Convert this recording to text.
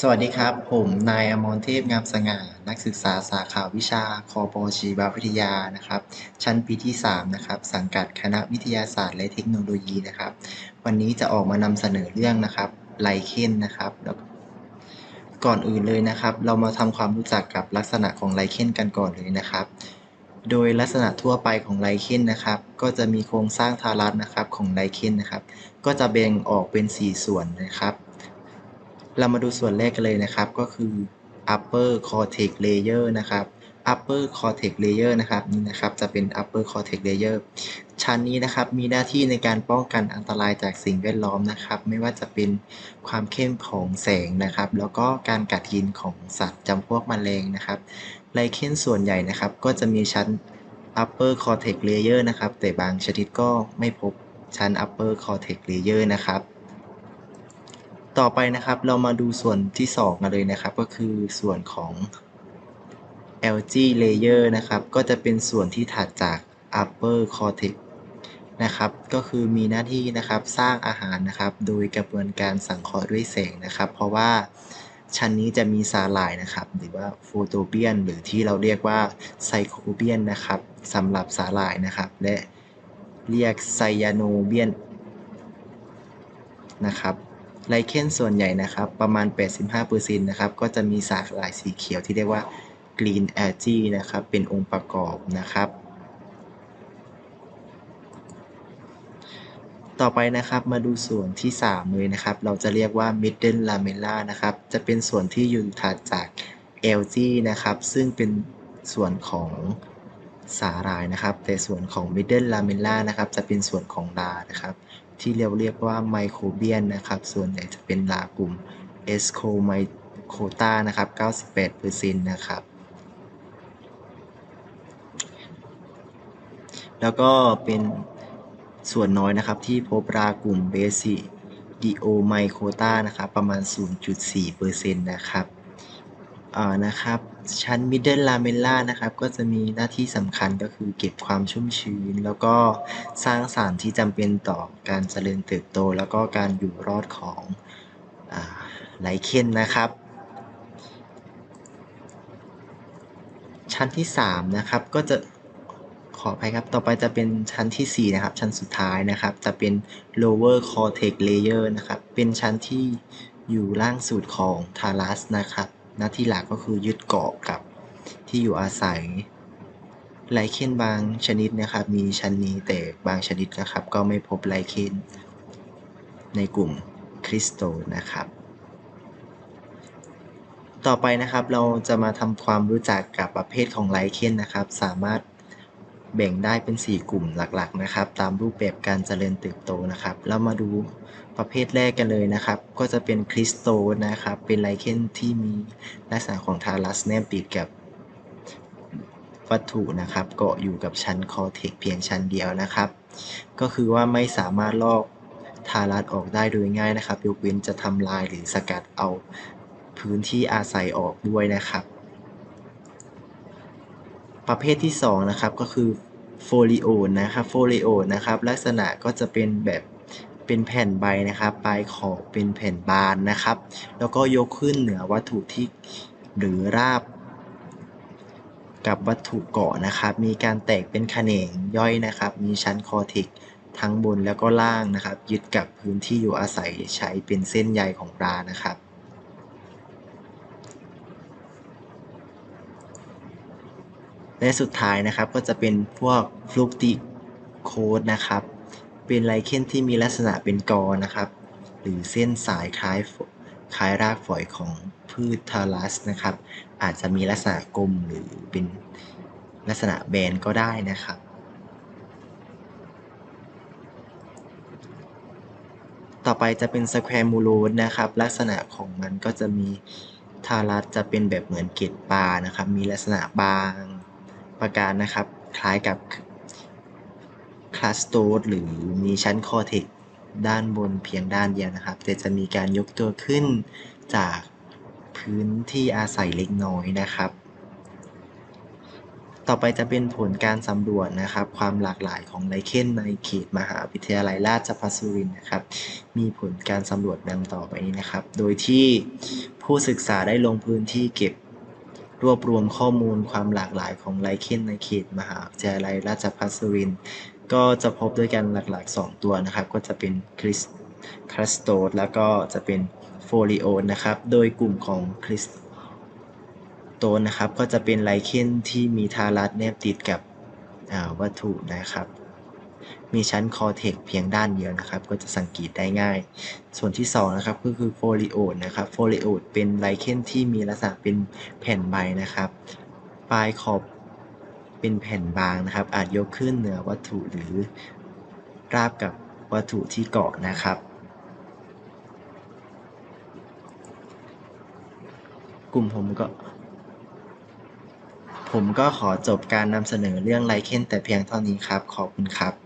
สวัสดีครับ ผมนายอมรเทพงามสง่า นักศึกษาสาขาวิชาคอปชีววิทยานะครับ ชั้นปีที่ 3 นะครับ สังกัดคณะวิทยาศาสตร์และเทคโนโลยีนะครับ วันนี้จะออกมานำเสนอเรื่องนะครับไลเคนนะครับแล้วก่อนอื่นเลยนะครับ เรามาทำความรู้จักกับลักษณะของไลเคนกันก่อนเลยนะครับ โดยลักษณะทั่วไปของไลเคนนะครับ ก็จะมีโครงสร้างทารัสนะครับของไลเคนนะครับ ก็จะแบ่งออกเป็น 4 ส่วนนะครับ เรามาดูส่วนแรกกันเลยนะครับ ก็คือ upper cortex layer นะครับ upper cortex layer นะครับนี่นะครับจะเป็น upper cortex layer ชั้นนี้นะครับมีหน้าที่ในการป้องกันอันตรายจากสิ่งแวดล้อมนะครับ ไม่ว่าจะเป็นความเข้มของแสงนะครับ แล้วก็การกัดกินของสัตว์จำพวกแมลงนะครับไลเคนส่วนใหญ่นะครับ ก็จะมีชั้น upper cortex layer นะครับ แต่บางชนิดก็ไม่พบชั้น upper cortex layer นะครับ ต่อไปนะครับเรามาดูส่วนที่2กันเลยนะครับ ก็คือส่วนของ LG layer นะครับ ก็จะเป็นส่วนที่ถัดจาก upper cortex นะครับ ก็คือมีหน้าที่นะครับสร้างอาหารนะครับ โดยกระบวนการสังเคราะห์ด้วยแสงนะครับ เพราะว่าชั้นนี้จะมีสาหร่ายนะครับ หรือว่าโฟโตเบียน หรือที่เราเรียกว่าไซโคเบียนนะครับสำหรับสาหร่ายนะครับ และเรียกไซยาโนเบียนนะครับ ไลเคนส่วนใหญ่นะครับ ประมาณ 85%นะครับ ก็จะมีสาหร่ายสีเขียวที่เรียกว่า Green Algae นะครับ เป็นองค์ประกอบนะครับ ต่อไปนะครับมาดูส่วนที่ 3 เลยนะครับ เราจะเรียกว่า Middle Lamella นะครับ จะเป็นส่วนที่อยู่ถัดจาก Algae นะครับ ซึ่งเป็นส่วนของสาหร่ายนะครับ แต่ส่วนของ Middle Lamella นะครับ จะเป็นส่วนของลานะครับ ที่เราเรียกว่าไมโครเบียนนะครับ ส่วนใหญ่จะเป็นลากลุ่ม e s c o m y c o t a นะครับ 98%นะครับ แล้วก็เป็นส่วนน้อยนะครับที่พบรากลุ่มเบสิดิโอไมโคตานะครับ ประมาณ 0.4%นะครับ อ่านะครับ ชั้น Middle Lamella นะครับ ก็จะมีหน้าที่สำคัญก็คือเก็บความชุ่มชื้น แล้วก็สร้างสารที่จำเป็นต่อการเจริญเติบโต แล้วก็การอยู่รอดของอไลเคนนะครับ ชั้นที่ 3 นะครับ ก็จะขออภัยครับต่อไปจะเป็นชั้นที่ 4 นะครับ ชั้นสุดท้ายนะครับ จะเป็น lower cortex layer นะครับ เป็นชั้นที่อยู่ล่างสุดของ thallus นะครับ หน้าที่หลักก็คือยึดเกาะกับที่อยู่อาศัยไลเคนบางชนิดนะครับมีชั้นนี้แต่บางชนิดนะครับ ก็ไม่พบไลเคนในกลุ่มคริสโตนะครับ ต่อไปนะครับเราจะมาทำความรู้จักกับประเภทของไลเคนนะครับ สามารถ แบ่งได้เป็น 4 กลุ่มหลักๆนะครับ ตามรูปแบบการเจริญเติบโตนะครับ เรามาดูประเภทแรกกันเลยนะครับ ก็จะเป็นคริสโตนะครับ เป็นไลเคนที่มีลักษณะของทารัสแนบติดกับวัตถุนะครับเกาะอยู่กับชั้นคอเทกเพียงชั้นเดียวนะครับ ก็คือว่าไม่สามารถลอกทารัสออกได้โดยง่ายนะครับ ยกเว้นจะทำลายหรือสกัดเอาพื้นที่อาศัยออกด้วยนะครับ ประเภทที่2นะครับก็คือโฟลิโอนนะครับโฟลิโอนนะครับลักษณะก็จะเป็นแบบเป็นแผ่นใบนะครับ ปลายขอบเป็นแผ่นบานนะครับ แล้วก็ยกขึ้นเหนือวัตถุที่หรือราบ กับวัตถุเกาะนะครับ มีการแตกเป็นแขนงย่อยนะครับ มีชั้นคอเทกทั้งบนแล้วก็ล่างนะครับ ยึดกับพื้นที่อยู่อาศัยใช้เป็นเส้นใยของปลานะครับ และสุดท้ายนะครับก็จะเป็นพวกฟลูติโคดนะครับ เป็นไลเคนที่มีลักษณะเป็นกอนะครับ หรือเส้นสายคล้ายคล้ายรากฝอยของพืชทารัสนะครับ อาจจะมีลักษณะกลมหรือเป็นลักษณะแบนก็ได้นะครับ ต่อไปจะเป็นสแควร์มูโรสนะครับ ลักษณะของมันก็จะมีทารัสจะเป็นแบบเหมือนเกล็ดปลานะครับ มีลักษณะบาง ประการนะครับ คล้ายกับคลาสโตสหรือมีชั้นคอเทกด้านบนเพียงด้านเดียวนะครับ แต่จะมีการยกตัวขึ้นจากพื้นที่อาศัยเล็กน้อยนะครับ ต่อไปจะเป็นผลการสำรวจนะครับ ความหลากหลายของไลเคนในเขตมหาวิทยาลัยราชภัฏสุรินทร์นะครับ มีผลการสำรวจดังต่อไปนี้นะครับ โดยที่ผู้ศึกษาได้ลงพื้นที่เก็บ รวบรวมข้อมูลความหลากหลายของไลเคนในเขตมหาวิทยาลัยราชภัฏสุรินทร์ก็จะพบด้วยกันหลักๆ 2 ตัวนะครับ ก็จะเป็นคริสคริสโตดแล้วก็จะเป็นโฟลิโอนะครับ โดยกลุ่มของคริสโตนนะครับ ก็จะเป็นไลเคนที่มีทารัสแนบติดกับวัตถุนะครับ มีชั้นคอเทกเพียงด้านเดียวนะครับ ก็จะสังเกตได้ง่าย ส่วนที่2นะครับก็คือโฟลิโอดนะครับโฟลิโอดเป็นไลเคนที่มีลักษณะเป็นแผ่นใบนะครับ ปลายขอบเป็นแผ่นบางนะครับ อาจยกขึ้นเหนือวัตถุหรือราบกับวัตถุที่เกาะนะครับกลุ่มผมก็ผมก็ขอจบการนำเสนอเรื่องไลเคนแต่เพียงเท่านี้ครับ ขอบคุณครับ